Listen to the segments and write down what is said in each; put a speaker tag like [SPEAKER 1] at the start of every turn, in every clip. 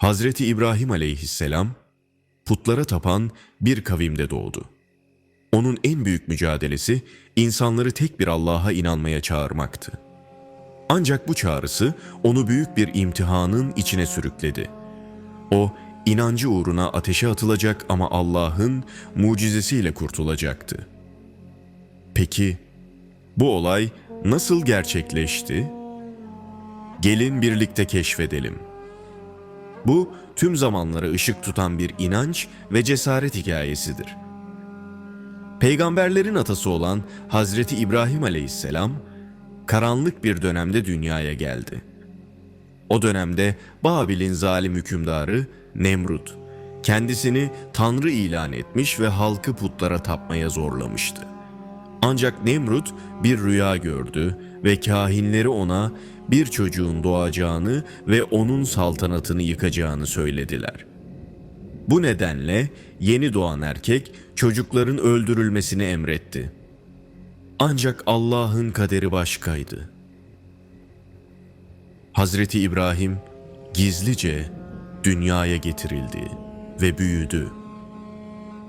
[SPEAKER 1] Hazreti İbrahim aleyhisselam putlara tapan bir kavimde doğdu. Onun en büyük mücadelesi insanları tek bir Allah'a inanmaya çağırmaktı. Ancak bu çağrısı onu büyük bir imtihanın içine sürükledi. O inancı uğruna ateşe atılacak ama Allah'ın mucizesiyle kurtulacaktı. Peki bu olay nasıl gerçekleşti? Gelin birlikte keşfedelim. Bu tüm zamanlara ışık tutan bir inanç ve cesaret hikayesidir. Peygamberlerin atası olan Hazreti İbrahim Aleyhisselam karanlık bir dönemde dünyaya geldi. O dönemde Babil'in zalim hükümdarı Nemrut kendisini tanrı ilan etmiş ve halkı putlara tapmaya zorlamıştı. Ancak Nemrut bir rüya gördü ve kahinleri ona bir çocuğun doğacağını ve onun saltanatını yıkacağını söylediler. Bu nedenle yeni doğan erkek çocukların öldürülmesini emretti. Ancak Allah'ın kaderi başkaydı. Hazreti İbrahim gizlice dünyaya getirildi ve büyüdü.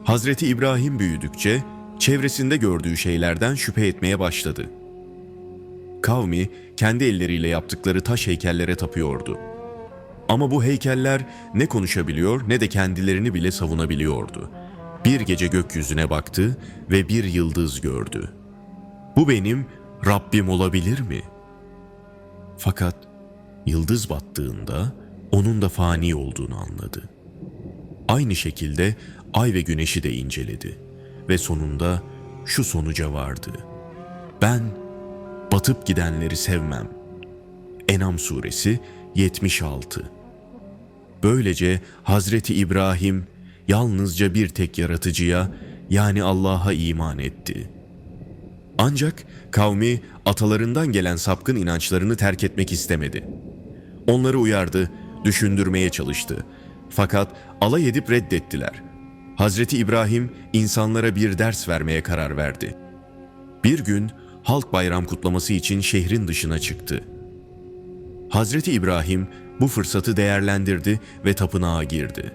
[SPEAKER 1] Hazreti İbrahim büyüdükçe çevresinde gördüğü şeylerden şüphe etmeye başladı. Kavmi kendi elleriyle yaptıkları taş heykellere tapıyordu. Ama bu heykeller ne konuşabiliyor ne de kendilerini bile savunabiliyordu. Bir gece gökyüzüne baktı ve bir yıldız gördü. Bu benim Rabbim olabilir mi? Fakat yıldız battığında onun da fani olduğunu anladı. Aynı şekilde ay ve güneşi de inceledi ve sonunda şu sonuca vardı. Ben batıp gidenleri sevmem. Enam suresi 76 Böylece Hazreti İbrahim yalnızca bir tek yaratıcıya yani Allah'a iman etti. Ancak kavmi atalarından gelen sapkın inançlarını terk etmek istemedi. Onları uyardı, düşündürmeye çalıştı. Fakat alay edip reddettiler. Hazreti İbrahim insanlara bir ders vermeye karar verdi. Bir gün halk bayram kutlaması için şehrin dışına çıktı. Hazreti İbrahim bu fırsatı değerlendirdi ve tapınağa girdi.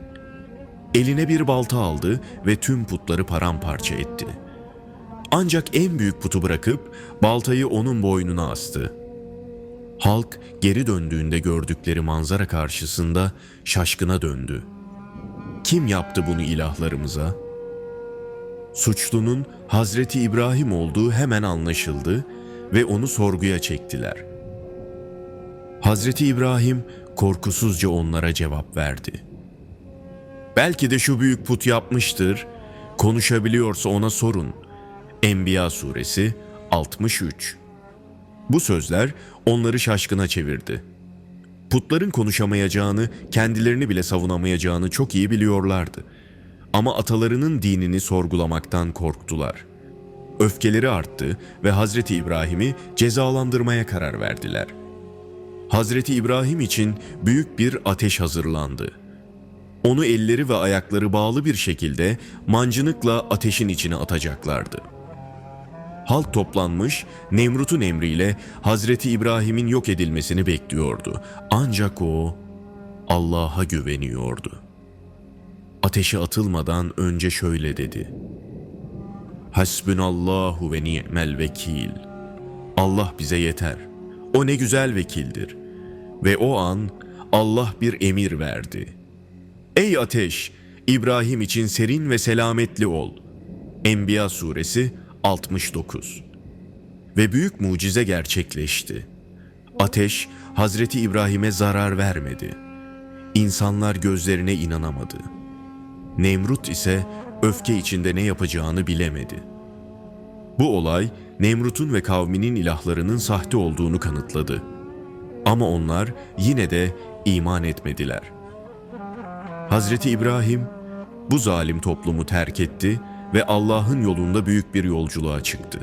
[SPEAKER 1] Eline bir balta aldı ve tüm putları paramparça etti. Ancak en büyük putu bırakıp baltayı onun boynuna astı. Halk geri döndüğünde gördükleri manzara karşısında şaşkına döndü. Kim yaptı bunu ilahlarımıza? Suçlunun Hazreti İbrahim olduğu hemen anlaşıldı ve onu sorguya çektiler. Hazreti İbrahim korkusuzca onlara cevap verdi. Belki de şu büyük put yapmıştır. Konuşabiliyorsa ona sorun. Enbiya suresi 63 Bu sözler onları şaşkına çevirdi. Putların konuşamayacağını, kendilerini bile savunamayacağını çok iyi biliyorlardı. Ama atalarının dinini sorgulamaktan korktular. Öfkeleri arttı ve Hazreti İbrahim'i cezalandırmaya karar verdiler. Hazreti İbrahim için büyük bir ateş hazırlandı. Onu elleri ve ayakları bağlı bir şekilde mancınıkla ateşin içine atacaklardı. Halk toplanmış, Nemrut'un emriyle Hazreti İbrahim'in yok edilmesini bekliyordu. Ancak o Allah'a güveniyordu. Ateşe atılmadan önce şöyle dedi. Hasbunallahu ve ni'mel vekil. Allah bize yeter. O ne güzel vekildir. Ve o an Allah bir emir verdi. Ey ateş! İbrahim için serin ve selametli ol. Enbiya suresi 69 Ve büyük mucize gerçekleşti. Ateş Hazreti İbrahim'e zarar vermedi. İnsanlar gözlerine inanamadı. Nemrut ise öfke içinde ne yapacağını bilemedi. Bu olay Nemrut'un ve kavminin ilahlarının sahte olduğunu kanıtladı. Ama onlar yine de iman etmediler. Hazreti İbrahim bu zalim toplumu terk etti ve Allah'ın yolunda büyük bir yolculuğa çıktı.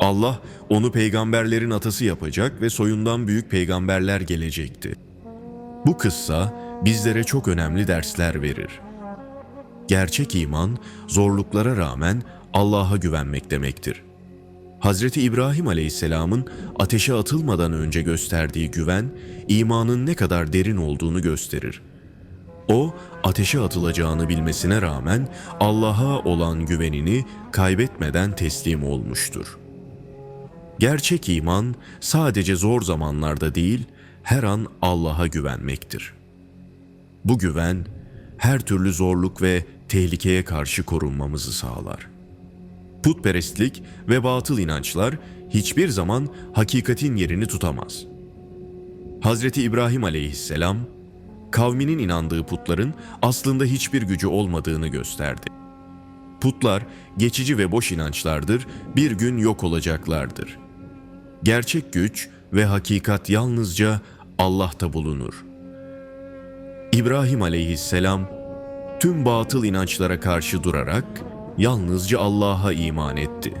[SPEAKER 1] Allah onu peygamberlerin atası yapacak ve soyundan büyük peygamberler gelecekti. Bu kıssa bizlere çok önemli dersler verir. Gerçek iman zorluklara rağmen Allah'a güvenmek demektir. Hazreti İbrahim Aleyhisselam'ın ateşe atılmadan önce gösterdiği güven imanın ne kadar derin olduğunu gösterir. ateşe atılacağını bilmesine rağmen Allah'a olan güvenini kaybetmeden teslim olmuştur. Gerçek iman sadece zor zamanlarda değil, her an Allah'a güvenmektir. Bu güven her türlü zorluk ve tehlikeye karşı korunmamızı sağlar. Putperestlik ve batıl inançlar hiçbir zaman hakikatin yerini tutamaz. Hazreti İbrahim aleyhisselam, kavminin inandığı putların aslında hiçbir gücü olmadığını gösterdi. Putlar geçici ve boş inançlardır, bir gün yok olacaklardır. Gerçek güç ve hakikat yalnızca Allah'ta bulunur. İbrahim aleyhisselam tüm batıl inançlara karşı durarak yalnızca Allah'a iman etti.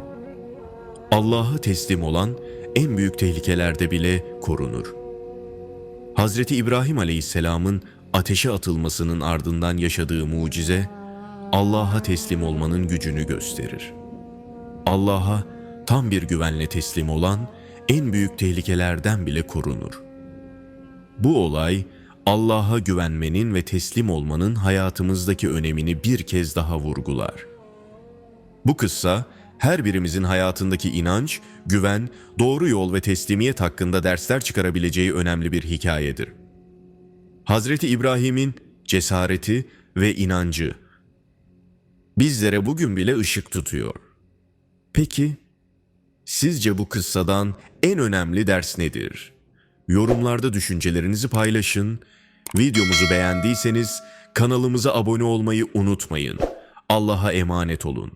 [SPEAKER 1] Allah'a teslim olan en büyük tehlikelerde bile korunur. Hazreti İbrahim Aleyhisselam'ın ateşe atılmasının ardından yaşadığı mucize Allah'a teslim olmanın gücünü gösterir. Allah'a tam bir güvenle teslim olan en büyük tehlikelerden bile korunur. Bu olay Allah'a güvenmenin ve teslim olmanın hayatımızdaki önemini bir kez daha vurgular. Bu kıssa her birimizin hayatındaki inanç, güven, doğru yol ve teslimiyet hakkında dersler çıkarabileceği önemli bir hikayedir. Hazreti İbrahim'in cesareti ve inancı bizlere bugün bile ışık tutuyor. Peki sizce bu kıssadan en önemli ders nedir? Yorumlarda düşüncelerinizi paylaşın. Videomuzu beğendiyseniz kanalımıza abone olmayı unutmayın. Allah'a emanet olun.